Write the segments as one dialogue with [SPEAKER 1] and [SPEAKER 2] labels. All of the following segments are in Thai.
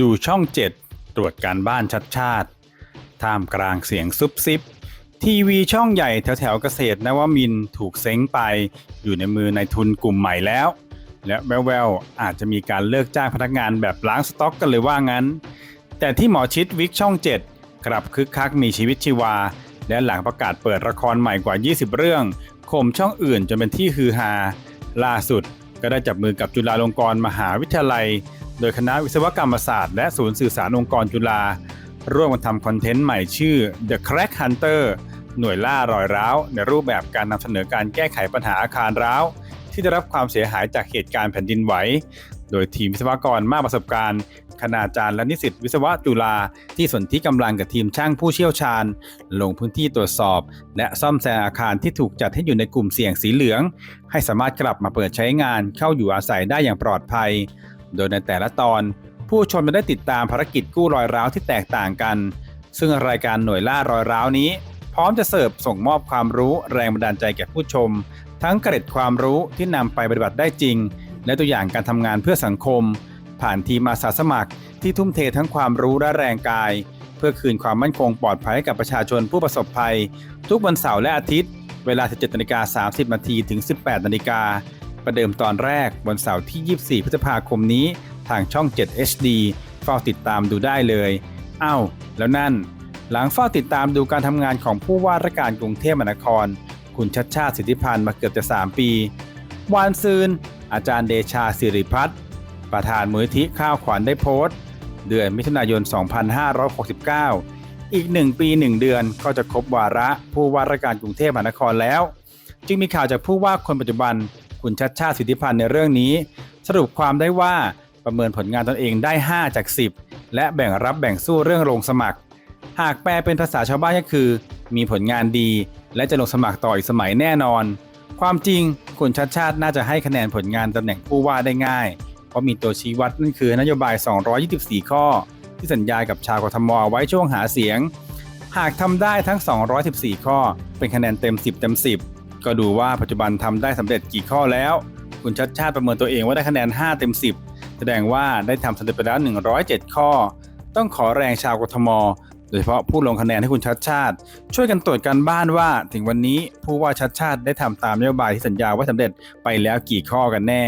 [SPEAKER 1] ดูช่องเจ็ดตรวจการบ้านชัดชาติท่ามกลางเสียงซุบซิบ ทีวีช่องใหญ่แถวแถวๆเกษตรนวมินถูกเซ้งไป อยู่ในมือในายทุนกลุ่มใหม่แล้ว และแววๆอาจจะมีการเลิกจ้างพนักงานแบบล้างสต็อกกันเลยว่างั้น แต่ที่หมอชิดวิกช่อง 7 กลับคึกคักมีชีวิตชีวา และหลังประกาศเปิดละครใหม่กว่า 20 เรื่องข่มช่องอื่นจนเป็นที่ฮือฮาล่าสุดก็ได้จับมือกับจุฬาลงกรณ์มหาวิทยาลัย โดยคณะวิศวกรรมศาสตร์และศูนย์สื่อสารองค์กรจุฬาร่วมกันทำคอนเทนต์ใหม่ชื่อ The Crack Hunter หน่วยล่ารอยร้าว ในรูปแบบการนำเสนอการแก้ไขปัญหาอาคารร้าว ที่ได้รับความเสียหายจากเหตุการณ์แผ่นดินไหว โดยทีมวิศวกรมากประสบการณ์ คณาจารย์และนิสิตวิศวะจุฬาที่สนที่กำลังกับทีมช่างผู้เชี่ยวชาญ ลงพื้นที่ตรวจสอบ และซ่อมแซมอาคารที่ถูกจัดให้อยู่ในกลุ่มเสี่ยงสีเหลือง ให้สามารถกลับมาเปิดใช้งานเข้าอยู่อาศัยได้อย่างปลอดภัย โดยในแต่ละตอน ผู้ชมจะได้ติดตามภารกิจกู้รอยร้าวที่แตกต่างกัน ซึ่งรายการหน่วยล่ารอยร้าวนี้ พร้อมจะเสิร์ฟส่งมอบความรู้แรงบันดาลใจแก่ผู้ชม ทั้งเกร็ดความรู้ที่นำไปปฏิบัติได้จริง และตัวอย่างการทำงานเพื่อสังคม ผ่านทีมอาสาสมัคร ที่ทุ่มเททั้งความรู้และแรงกาย เพื่อคืนความมั่นคงปลอดภัยให้กับประชาชนผู้ประสบภัย ทุกวันเสาร์และอาทิตย์ เวลา 17นาฬิกา30นาทีถึง 18นาฬิกา ประเดิมตอนแรกวันเสาร์ที่ 24 พฤษภาคมนี้ทางช่อง 7 HD เฝ้าติดตามดูได้เลย อ้าว แล้วนั่น หลังเฝ้าติดตามดูการทำงานของผู้ว่าราชการกรุงเทพมหานคร คุณชัดชาติสิทธิพันธ์มาเกือบจะ 3 ปี วานซืน อาจารย์เดชาสิริพัฒน์ประธานมูลนิธิข้าวขวัญได้โพสต์ เดือนมิถุนายน 2569 อีก 1 ปี 1 เดือนก็จะครบวาระผู้ว่าราชการกรุงเทพมหานครแล้ว จึงมีข่าวจากผู้ว่าคนปัจจุบัน คุณชัดชาติสิทธิพันธ์ในเรื่องนี้ สรุปความได้ว่าประเมินผลงานตนเองได้ 5 จาก 10 และแบ่งรับแบ่งสู้เรื่องลงสมัคร หากแปลเป็นภาษาชาวบ้านก็คือ มีผลงานดี และจะลงสมัครต่ออีกสมัยแน่นอน ความจริงคุณชัดชาติน่าจะให้คะแนนผลงานตำแหน่งผู้ว่าได้ง่าย เพราะมีตัวชี้วัดนั่นคือนโยบาย 224 ข้อ ที่สัญญากับชาวกทมอไว้ช่วงหาเสียง หากทำได้ทั้ง 214 ข้อ เป็นคะแนนเต็ม 10 เต็ม 10 ก็ดูว่าปัจจุบันทำได้สำเร็จกี่ข้อแล้ว คุณชัดชาติประเมินตัวเองว่าได้คะแนน 5 เต็ม 10 แสดงว่าได้ทำสำเร็จไปแล้ว 107 ข้อ ต้องขอแรงชาวกทม โดยเฉพาะผู้ลงคะแนนให้คุณชัดชาติ ช่วยกันตรวจการบ้านว่าถึงวันนี้ผู้ว่าชัดชาติได้ทำตามนโยบายที่สัญญาไว้สำเร็จไปแล้วกี่ข้อกันแน่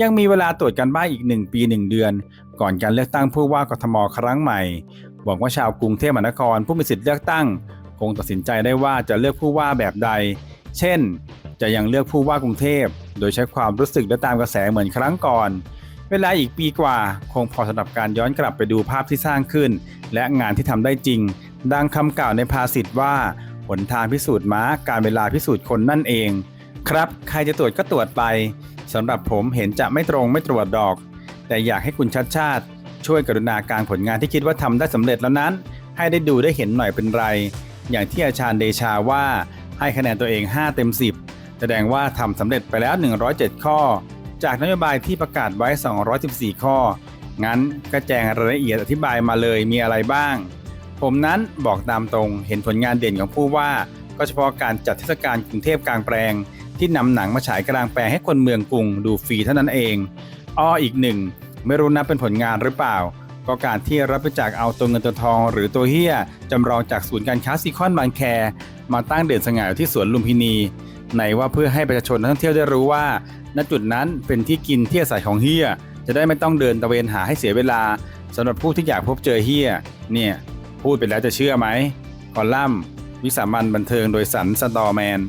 [SPEAKER 1] ยังมีเวลาตรวจการบ้านอีก 1 ปี 1 เดือน ก่อนการเลือกตั้งผู้ว่ากทมครั้งใหม่หวังว่าชาวกรุงเทพมหานครผู้มีสิทธิ์เลือกตั้ง คงตัดสินใจได้ว่าจะเลือกผู้ว่าแบบใด เช่น จะยังเลือกผู้ว่ากรุงเทพ โดยใช้ความรู้สึกและตามกระแสเหมือนครั้งก่อน เวลาอีกปีกว่าคงพอสำหรับการย้อนกลับไปดูภาพที่สร้างขึ้น และงานที่ทำได้จริง ดังคำกล่าวในภาษิตว่าหนทางพิสูจน์ม้าการเวลาพิสูจน์คนนั่นเอง ครับ ใครจะตรวจก็ตรวจไปสำหรับผมเห็นจะไม่ตรงไม่ตรวจดอก แต่อยากให้คุณชัดชาติช่วยกรุณาการผลงานที่คิดว่าทำได้สำเร็จแล้วนั้น ให้ได้ดูได้เห็นหน่อยเป็นไร อย่างที่อาจารย์เดชาว่า ให้คะแนนตัวเอง 5 เต็ม 10 แสดงว่าทำสำเร็จไปแล้ว 107 ข้อ จากนโยบายที่ประกาศไว้ 214 ข้อ งั้นก็แจงรายละเอียดอธิบายมาเลยมีอะไรบ้าง ผมนั้นบอกตามตรงเห็นผลงานเด่นของผู้ว่า ก็เฉพาะการจัดเทศกาลกรุงเทพกลางแปลง ที่นำหนังมาฉายกลางแปลงให้คนเมืองกรุงดูฟรีเท่านั้นเองอ้ออีกหนึ่งไม่รู้นับเป็นผลงานหรือเปล่าก็การที่รับบริจาคเอาตัวเงินตัวทองหรือตัวเฮียจำลองจากศูนย์การค้าซีคอนบางแค มาตั้งเด่นสง่าอยู่ที่สวนลุมพินี ในว่าเพื่อให้ประชาชนนักท่องเที่ยวได้รู้ว่า ณจุดนั้นเป็นที่กินที่อาศัยของเฮียจะได้ไม่ต้องเดินตะเวนหาให้เสียเวลาสำหรับผู้ที่อยากพบเจอเฮียเนี่ยพูดไปแล้วจะเชื่อไหมคอลัมน์วิสามันบันเทิงโดยสันสตอแมน